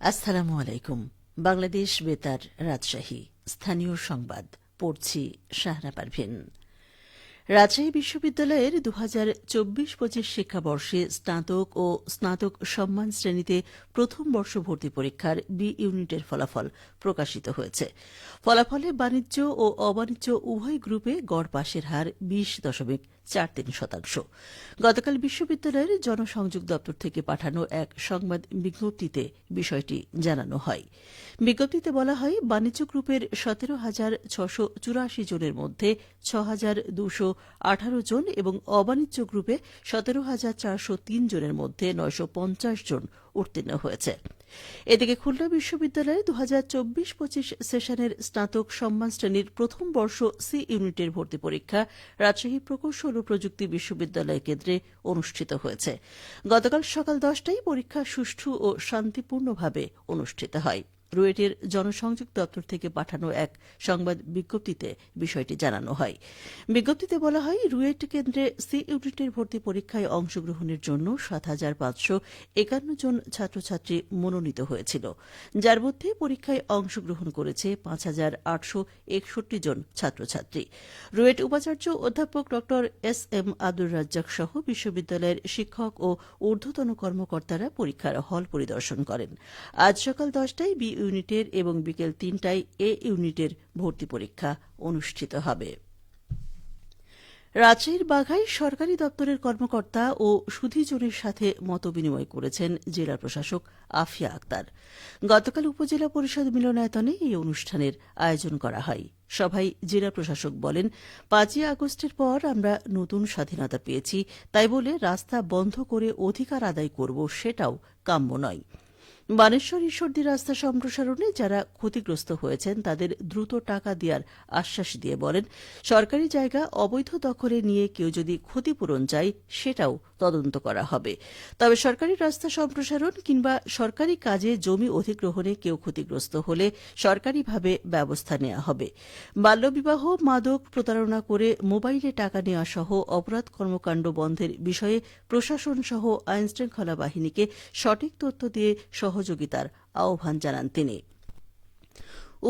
আসসালামু আলাইকুম। বাংলাদেশ বেতার রাজশাহী। স্থানীয় সংবাদ পড়ছি শাহরা পারভিন রাজশাহী বিশ্ববিদ্যালয়ের দু হাজার চব্বিশ পঁচিশ শিক্ষাবর্ষে স্নাতক ও স্নাতক সম্মান শ্রেণীতে প্রথম বর্ষ ভর্তি পরীক্ষার বি ইউনিটের ফলাফল প্রকাশিত হয়েছে। ফলাফলে বাণিজ্য ও অবাণিজ্য উভয় গ্রুপে গড় পাশের হার বিশ দশমিক চার তিন শতাংশ। গতকাল বিশ্ববিদ্যালয়ের জনসংযোগ দপ্তর থেকে পাঠানো এক সংবাদ বিজ্ঞপ্তিতে বিষয়টি জানানো হয়। বিজ্ঞপ্তিতে বলা হয়, বাণিজ্য গ্রুপের সতেরো হাজার ছশো চুরাশি জনের মধ্যে ছ হাজার দুশো আঠারো জন এবং অবাণিজ্য গ্রুপে সতেরো হাজার চারশো তিন জনের মধ্যে নয়শো পঞ্চাশ জন উত্তীর্ণ হয়েছে। এদিকে খুলনা বিশ্ববিদ্যালয়ে দু হাজার চব্বিশ পঁচিশ সেশনের স্নাতক সম্মান শ্রেণির প্রথম বর্ষ সি ইউনিটের ভর্তি পরীক্ষা রাজশাহী প্রকৌশল ও প্রযুক্তি বিশ্ববিদ্যালয় কেন্দ্রে অনুষ্ঠিত হয়েছে। গতকাল সকাল দশটায় পরীক্ষা সুষ্ঠু ও শান্তিপূর্ণভাবে অনুষ্ঠিত হয়। রুয়েটের জনসংযোগ দপ্তর থেকে পাঠানো এক সংবাদ বিজ্ঞপ্তিতে বিষয়টি জানানো হয়। বিজ্ঞপ্তিতে বলা হয়, রুয়েট কেন্দ্রে সি ইউনিটের ভর্তি পরীক্ষায় অংশগ্রহণের জন্য সাত হাজার পাঁচশো একান্ন জন ছাত্রছাত্রী মনোনীত হয়েছিল। যার মধ্যে পরীক্ষায় অংশগ্রহণ করেছে পাঁচ হাজার আটশো একষট্টি জন ছাত্রছাত্রী। রুয়েট উপাচার্য অধ্যাপক ড এস এম আব্দুর রাজ্জাক সহ বিশ্ববিদ্যালয়ের শিক্ষক ও ঊর্ধ্বতন কর্মকর্তারা পরীক্ষার হল পরিদর্শন করেন। আজ সকাল দশটায় বি ইউনিটের এবং বিকেল তিনটায় এ ইউনিটের ভর্তি পরীক্ষা অনুষ্ঠিত হবে। রাজশাহীর বাঘাই সরকারি দপ্তরের কর্মকর্তা ও সুধীজনের সাথে মতবিনিময় করেছেন জেলা প্রশাসক আফিয়া আক্তার। গতকাল উপজেলা পরিষদ মিলনায়তনে এই অনুষ্ঠানের আয়োজন করা হয়। সভায় জেলা প্রশাসক বলেন, পাঁচই আগস্টের পর আমরা নতুন স্বাধীনতা পেয়েছি, তাই বলে রাস্তা বন্ধ করে অধিকার আদায় করব সেটাও কাম্য নয়। বানেশ্বর ঈশ্বরদী রাস্তা সম্প্রসারণে যারা ক্ষতিগ্রস্ত হয়েছেন, তাদের দ্রুত টাকা দেওয়ার আশ্বাস দিয়ে বলেন, সরকারি জায়গা অবৈধ দখলে নিয়ে কেউ যদি ক্ষতিপূরণ চায়, সেটাও তদন্ত করা হবে। তবে সরকারি রাস্তা সম্প্রসারণ কিংবা সরকারি কাজে জমি অধিগ্রহণে কেউ ক্ষতিগ্রস্ত হলে সরকারিভাবে ব্যবস্থা নেওয়া হবে। বাল্যবিবাহ, মাদক প্রতারণা করে মোবাইলে টাকা নেওয়া সহ অপরাধ কর্মকাণ্ড বন্ধের বিষয়ে প্রশাসন সহ আইনশৃঙ্খলা বাহিনীকে সঠিক তথ্য দিয়ে সহযোগিতার আহ্বান জানান তিনি।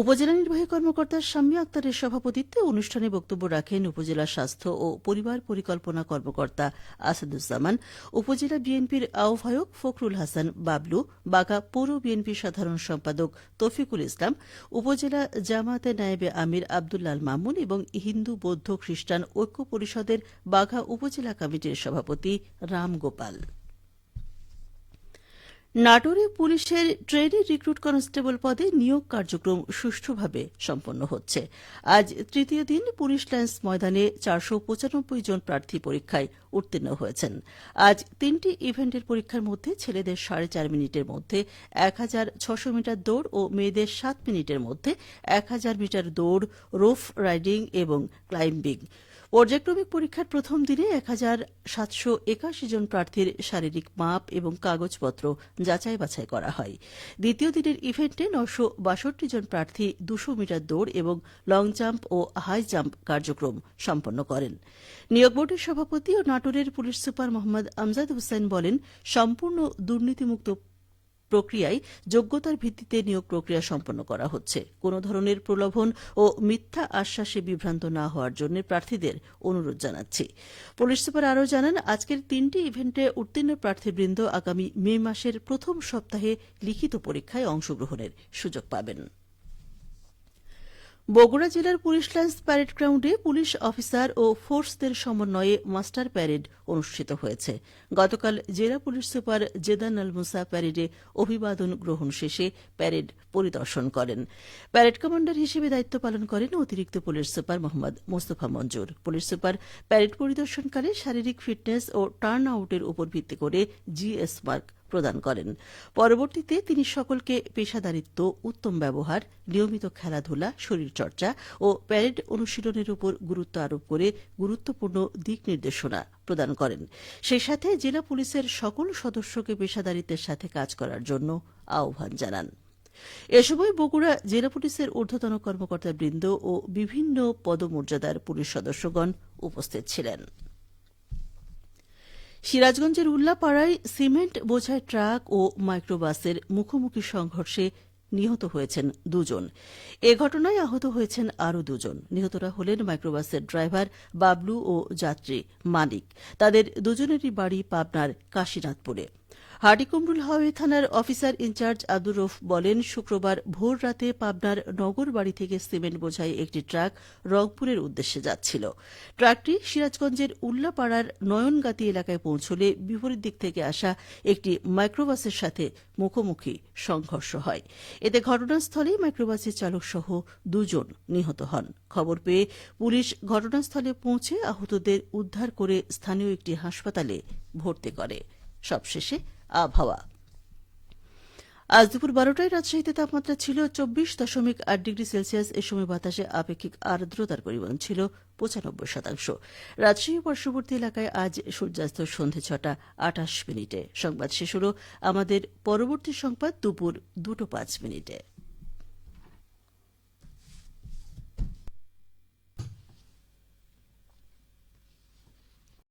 উপজেলা নির্বাহী কর্মকর্তা শাম্মী আক্তারের সভাপতিত্বে অনুষ্ঠানে বক্তব্য রাখেন উপজেলা স্বাস্থ্য ও পরিবার পরিকল্পনা কর্মকর্তা আসাদুজ্জামান, উপজেলা বিএনপির আহ্বায়ক ফখরুল হাসান বাবলু, বাঘা পৌর বিএনপির সাধারণ সম্পাদক তফিকুল ইসলাম, উপজেলা জামায়াতে নায়েবে আমির আবদুল্লাল মামুন এবং হিন্দু বৌদ্ধ খ্রিস্টান ঐক্য পরিষদের বাঘা উপজেলা কমিটির সভাপতি রাম গোপাল নাটোরে পুলিশের ট্রেনি রিক্রুট কনস্টেবল পদে নিয়োগ কার্যক্রম সুষ্ঠুভাবে সম্পন্ন হচ্ছে। আজ তৃতীয় দিন পুলিশ লাইন্স ময়দানে চারশো পঁচানব্বই জন প্রার্থী পরীক্ষায় উত্তীর্ণ হয়েছেন। আজ তিনটি ইভেন্টের পরীক্ষার মধ্যে ছেলেদের সাড়ে চার মিনিটের মধ্যে এক হাজার ছশো মিটার দৌড় ও মেয়েদের সাত মিনিটের মধ্যে এক হাজার মিটার দৌড়, রোফ রাইডিং এবং ক্লাইম্বিং। পর্যায়ক্রমিক পরীক্ষার প্রথম দিনে এক হাজার সাতশো একাশি জন প্রার্থীর শারীরিক মাপ এবং কাগজপত্র যাচাই বাছাই করা হয়। দ্বিতীয় দিনের ইভেন্টে নশো বাষট্টি জন প্রার্থী দুশো মিটার দৌড় এবং লং জাম্প ও হাই জাম্প কার্যক্রম সম্পন্ন করেন। নিয়োগ বোর্ডের সভাপতি ও নাটোরের পুলিশ সুপার মোহাম্মদ আমজাদ হোসেন বলেন, সম্পূর্ণ দুর্নীতিমুক্ত প্রক্রিয়ায় যোগ্যতার ভিত্তিতে নিয়োগ প্রক্রিয়া সম্পন্ন করা হচ্ছে। কোন ধরনের প্রলোভন ও মিথ্যা আশ্বাসে বিভ্রান্ত না হওয়ার জন্য প্রার্থীদের অনুরোধ জানাচ্ছি। পুলিশ সুপার আরও জানান, আজকের তিনটি ইভেন্টে উত্তীর্ণ প্রার্থীবৃন্দ আগামী মে মাসের প্রথম সপ্তাহে লিখিত পরীক্ষায় অংশগ্রহণের সুযোগ পাবেন। বগুড়া জেলার পুলিশ লাইন্স প্যারেড গ্রাউন্ডে পুলিশ অফিসার ও ফোর্সদের সমন্বয়ে মাস্টার প্যারেড অনুষ্ঠিত হয়েছে। গতকাল জেলা পুলিশ সুপার জেদান আল মুসা প্যারেডে অভিবাদন গ্রহণ শেষে প্যারেড পরিদর্শন করেন। প্যারেড কমান্ডার হিসেবে দায়িত্ব পালন করেন অতিরিক্ত police super Mohammad Mostafa Manjur. Police super parade পরিদর্শনকালে শারীরিক ফিটনেস ও টার্ন আউটের উপর ভিত্তি করে জিএস মার্ক প্রদান করেন। পরবর্তীতে তিনি সকলকে পেশাদারিত্ব, উত্তম ব্যবহার, নিয়মিত খেলাধুলা, শরীরচর্চা ও প্যারেড অনুশীলনের উপর গুরুত্ব আরোপ করে গুরুত্বপূর্ণ দিক নির্দেশনা প্রদান করেন। সেই সাথে জেলা পুলিশের সকল সদস্যকে পেশাদারিত্বের সাথে কাজ করার জন্য আহ্বান জানান। এ সময় বগুড়া জেলা পুলিশের ঊর্ধ্বতন কর্মকর্তাবৃন্দ ও বিভিন্ন পদমর্যাদার পুলিশ সদস্যগণ উপস্থিত ছিলেন। সিরাজগঞ্জের উল্লাপাড়ায় সিমেন্ট বোঝায় ট্রাক ও মাইক্রোবাসের মুখোমুখি সংঘর্ষে নিহত হয়েছেন দুজন। এ ঘটনায় আহত হয়েছেন আরও দুজন। নিহতরা হলেন মাইক্রোবাসের ড্রাইভার বাবলু ও যাত্রী মানিক। তাদের দুজনেরই বাড়ি পাবনার কাশীনাথপুরে। হাটিকুমরুল হাওয়ে থানার officer in charge Abdur Rauf বলেন, শুক্রবার ভোর রাতে পাবনার নগর বাড়ি থেকে সিমেন্ট বোঝাই একটি ট্রাক রংপুরের উদ্দেশ্যে যাচ্ছিল। ট্রাকটি সিরাজগঞ্জের উল্লাপাড়ার নয়নগাতি এলাকায় পৌঁছলে বিপরীত দিক থেকে আসা একটি মাইক্রোবাসের সাথে মুখোমুখি সংঘর্ষ হয়। এতে ঘটনাস্থলেই মাইক্রোবাসের চালক সহ দুজন নিহত হন। খবর পেয়ে পুলিশ ঘটনাস্থলে পৌঁছে আহতদের উদ্ধার করে স্থানীয় একটি হাসপাতালে ভর্তি করে। সবশেষে আবহাওয়া। আজ দুপুর বারোটায় রাজশাহীতে তাপমাত্রা ছিল চব্বিশ দশমিক আট ডিগ্রি সেলসিয়াস। এ সময় বাতাসে আপেক্ষিক আর্দ্রতার পরিমাণ ছিল পঁচানব্বই শতাংশ। রাজশাহী পার্শ্ববর্তী এলাকায় আজ সূর্যাস্ত সন্ধে ছটা আটাশ মিনিটে। সংবাদ শেষ হল আমাদের পরবর্তী সংবাদ দুপুর দুটো পাঁচ মিনিটে।